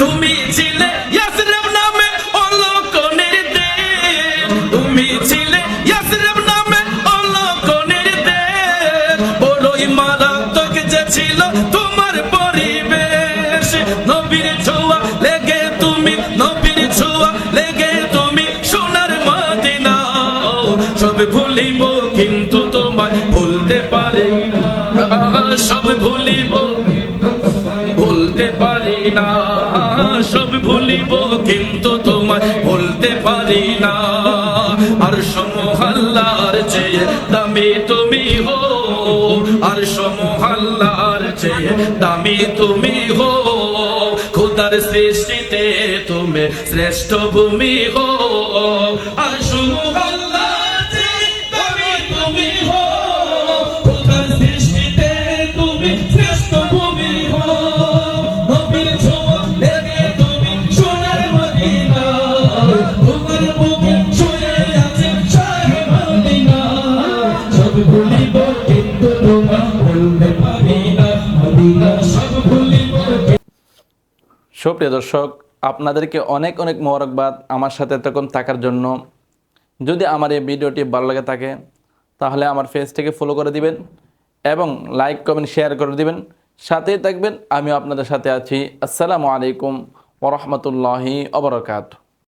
তুমি ছিলে ইয়াসরিব নামে অলকনের দেশ তুমি ছিলে ইয়াসরিব নামে অলকনের দেশ বড়ই মারাত্মক যে ছিল তোমার পরিবেশ। নবীর ছোঁয়া লেগে তুমি, নবীর ছোঁয়া লেগে তুমি সোনার মদিনা। সব ভুলিব কিন্তু তোমায় ভুলতে পারি না। সব ভুলিব ভুলতে পারি না। সব ভুলিব, কিন্তু তোমায় ভুলতে পারি না। আর সমহাল্লার চেয়ে দামি তুমি হো, আর সমহাল্লার চেয়ে দামি তুমি হো। খুদার সৃষ্টিতে তুমি শ্রেষ্ঠ ভূমি হো, আর সমহাল্লার সুপ্রিয় দর্শক, আপনাদেরকে অনেক অনেক মোবারকবাদ আমার সাথে এতক্ষণ থাকার জন্য। যদি আমার এই ভিডিওটি ভালো লাগে থাকে, তাহলে আমার পেজটিকে ফলো করে দিবেন এবং লাইক কমেন্ট শেয়ার করে দিবেন। সাথেই থাকবেন, আমিও আপনাদের সাথে আছি। আসসালামু আলাইকুম ওরহমতুল্লাহি অবরকাত